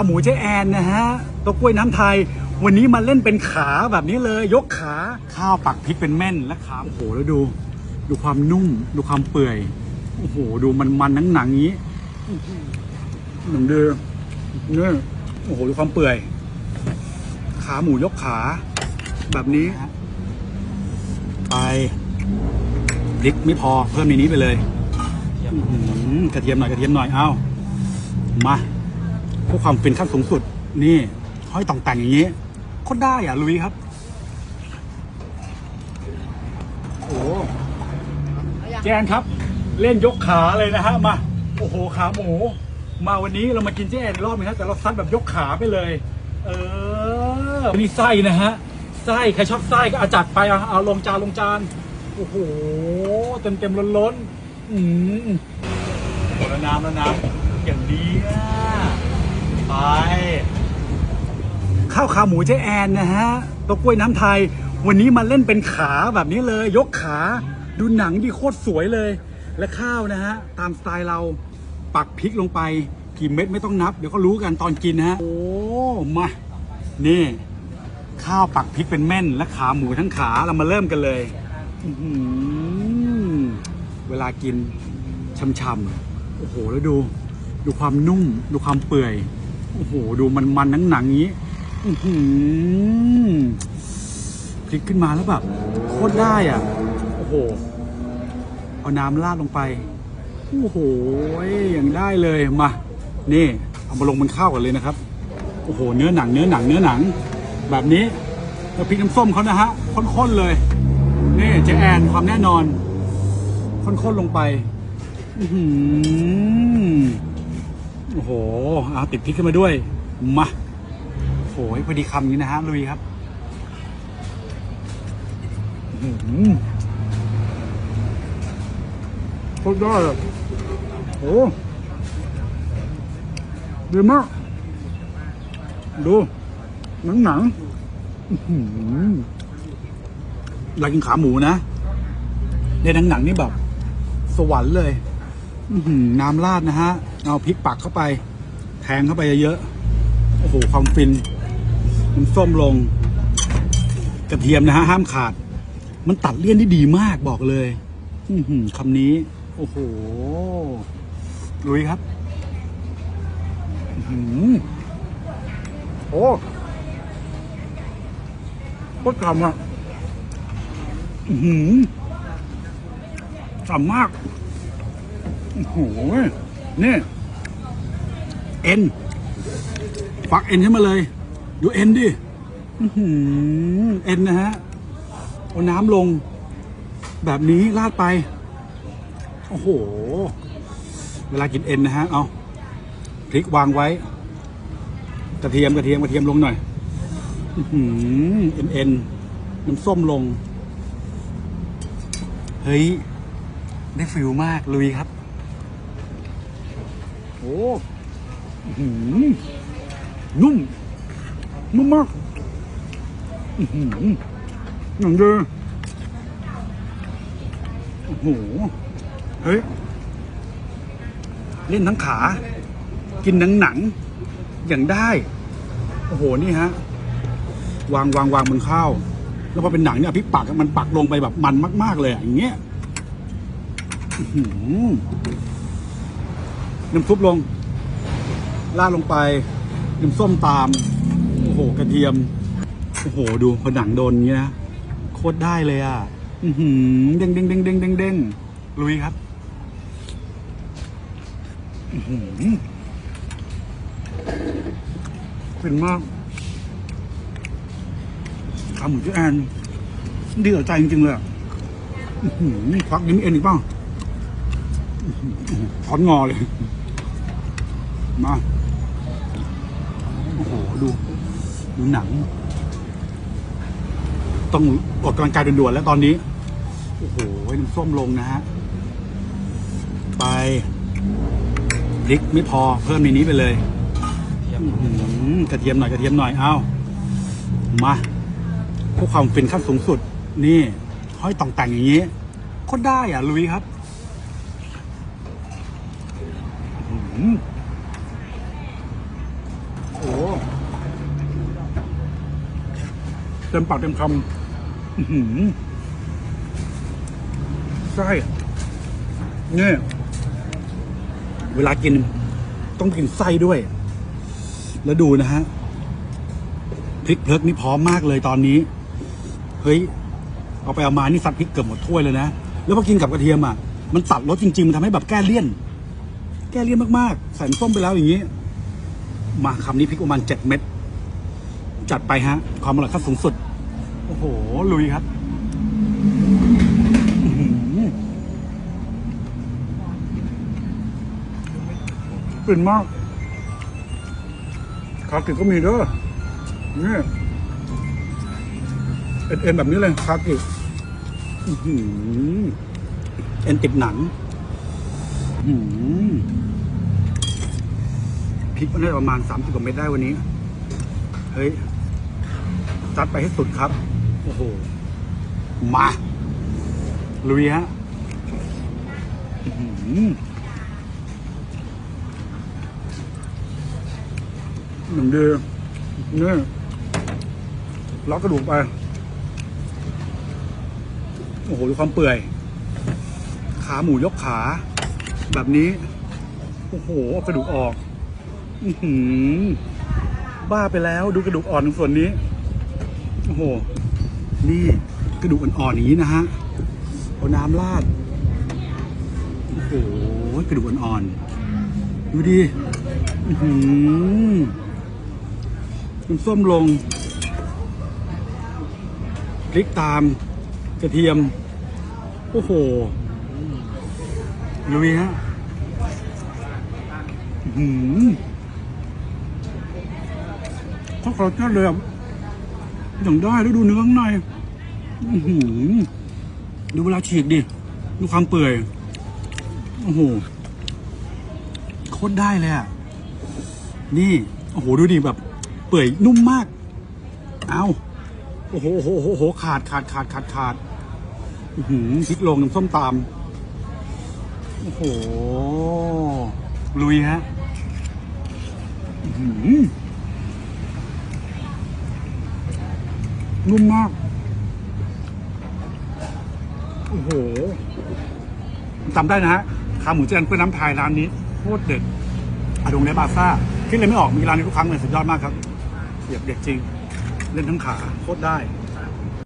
ขาหมูเจ๊แอนนะฮะตัวกล้วยน้ำไทย วันนี้มาเล่นเป็นขาแบบนี้เลย ยกขาข้าวปักพริกเป็นแม่นและขาโอ้โหแล้วดู ดูความนุ่ม ดูความเปื่อยโอ้โห ดูมันมันหนังหนังนี้หนึ่งเดือเนี่ยโอ้โหดูความเปื่อย ขาหมูยกขา แบบนี้ไปพริกไม่พอเพิ่มในนี้ไปเลยกระเทียมหน่อยกระเทียมหน่อย เอ้า มา เพื่อความเป็นขั้นสูงสุด นี่ห้อยต่องแต่งอย่างนี้โคตรได้อะลุยครับ โอ้แจนครับ เล่นยกขาเลยนะฮะมา โอ้โหขาหมู มาวันนี้เรามากินเจ๊แอนอีกรอบนึงครับแต่เราซัดแบบยกขาไปเลย เออนี่ไส้นะฮะไส้ใครชอบไส้ก็เอาจัดไปเอาเอาลงจานลงจานโอ้โหเต็มเต็มล้นล้นๆอืมหมดแล้วน้ำแล้วน้ำอย่างดีอะไป ข้าวขาหมูเจ๊แอนนะฮะตัวกล้วยน้ำไทย วันนี้มาเล่นเป็นขาแบบนี้เลย ยกขาดูหนังดีโคตรสวยเลย และข้าวนะฮะ ตามสไตล์เราปักพริกลงไป กี่เม็ดไม่ต้องนับ เดี๋ยวก็รู้กันตอนกินนะฮะ โอ้ มา นี่ ข้าวปักพริกเป็นแม่น และขาหมูทั้งขาเรามาเริ่มกันเลยเวลากินช่ำๆโอ้โหแล้วดู ดูความนุ่ม ดูความเปื่อย โอ้โห ดูมันมันหนังหนังๆนี้ อื้อหือพลิกขึ้นมาแล้วแบบโคตรได้อะ โอ้โห เอาน้ำราดลงไป โอ้โหอย่างได้เลยมา นี่ เอามาลงบนข้าวกันเลยนะครับ โอ้โห เนื้อหนัง เนื้อหนัง เนื้อหนัง แบบนี้แล้วพริกน้ำส้มเขานะฮะข้นๆเลย นี่เจ๊แอนความแน่นอนข้นๆลงไปอือหือโอ้โหเอาติดพริกขึ้นมาด้วย มา พอดีคำนี้นะฮะลุยครับอื้อหือโคตรได้อะโอ้ดีมาก ดูหนังหนังอื้อหืออยากกินขาหมูนะในหนังหนังนี่แบบ สวรรค์เลยน้ำราดนะฮะ เอาพริกปักเข้าไป แทงเข้าไปเยอะๆโอ้โห ความฟิน มันส้มลง กระเทียมนะฮะห้ามขาด มันตัดเลี่ยนได้ดีมากบอกเลย อืคำนี้ โอ้โหลุยครับอื้อหือโอ้โคตรฉ่ำอะอือหือฉ่ำมาก โอ้โห นี่ เอ็น ฟักเอ็นขึ้นมาเลย ดูเอ็นดิอื้อหือเอ็นนะฮะ เอาน้ำลง แบบนี้ราดไป โอ้โห เวลากินเอ็นนะฮะ เอาพริกวางไว้ กระเทียมกระเทียมกระเทียมลงหน่อย อื้อหือเอ็นเอ็นน้ำส้มลง เฮ้ย ได้ฟิลมาก ลุยครับ โอ้ อื้อหือนุ่ม นุ่มมากอื้อหืออย่างเดียวโอ้โห เฮ้ย เล่นทั้งขา กินหนังหนัง อย่างได้ โอ้โห นี่ฮะ วางวางวางบนข้าว แล้วพอเป็นหนังเนี่ยพิปักมันปักลงไปแบบมันมาก ๆ เลยอย่างเงี้ยอื้อหือน้ำซุปลงราดลงไปน้ำส้มตาม หกระเทียม โอ้โห ดูพอหนังโดนอย่างเงี้ยนะโคตรได้เลยอะ อือหือเด้งเด้งเด้งเด้งเด้งเด้งลุยครับอือหือเป็นมากขาหมูที่แอนดีต่อใจจริงๆเลยอะอื้อหือควักนิ้มเอ็นอีกเปล่าอื้อหือช้อนงอเลย มา โอ้โห ดู ดูหนัง ต้องออกกำลังกายด่วนๆแล้วตอนนี้ โอ้โหน้ำส้มลงนะฮะ ไปพริกไม่พอเพิ่มในนี้ไปเลยกระเทียมหน่อยกระเทียมหน่อยเอามาเพื่อความเป็นขั้นสูงสุด นี่ห้อยต่องแต่งอย่างนี้โคตรได้อะลุยครับ อื้อหือ เต็มปากเต็มคำอื้อหือไส้เนี่ยเวลากิน ต้องกินไส้ด้วย แล้วดูนะฮะพริกเพลิกนี่พร้อมมากเลยตอนนี้ เฮ้ย เอาไปเอามานี่ซัดพริกเกือบหมดถ้วยเลยนะ แล้วพอกินกับกระเทียมอะ มันตัดรสจริง ๆ มันทำให้แบบแก้เลี่ยน แก้เลี่ยนมากๆ ใส่น้ำส้มไปแล้วอย่างนี้ มาคำนี้พริกประมาณเจ็ดเม็ด จัดไปฮะ ความอร่อยขั้นสูงสุด โอ้โห ลุยครับกลิ่นมากคากิก็มีเด้อนี่เอ็นเอ็นแบบนี้เลยคากิเอ็นติดหนังพริกมันได้ประมาณสามสิบกว่าเม็ดได้วันนี้ เฮ้ย จัดไปให้สุดครับ โอ้โห มาลุยฮะอื้อหือหนึ่งเดียวนี่ล็อกกระดูกไป โอ้โห ดูความเปื่อย ขาหมูยกขา แบบนี้ โอ้โหเอากระดูกออกอือหือบ้าไปแล้ว ดูกระดูกอ่อนตรงส่วนนี้ โอ้โห นี่กระดูกอ่อนๆอย่างนี้นะฮะ เอาน้ำราด โอ้โห กระดูกอ่อนๆ ดูดิอื้อหือน้ำส้มลงพริกตาม กระเทียม โอ้โหลุยฮะอื้อหือเขาขอจัดเลยอะ อย่างได้แล้วดูเนื้อข้างในอื้อหือดูเวลาฉีกดิ ดูความเปื่อย โอ้โห โคตรได้เลยอะ นี่ โอ้โห ดูดิแบบ เปื่อยนุ่มมาก เอาโอ้โหโอ้โหโอ้โห ขาดขาดขาดขาดขาดหือพริกลงน้ำส้มตามโอ้โห ลุยฮะหือ นุ่มมาก โอ้โหจำได้นะฮะขาหมูเจนเพื่อนน้ำพายร้านนี้โคตรเด็ดอาดงในบาซ่าคิดเลยไม่ออกมีร้านนี้ทุกครั้งเลยสุดยอดมากครับเด็กเด็ดจริง เล่นทั้งขาโคตรได้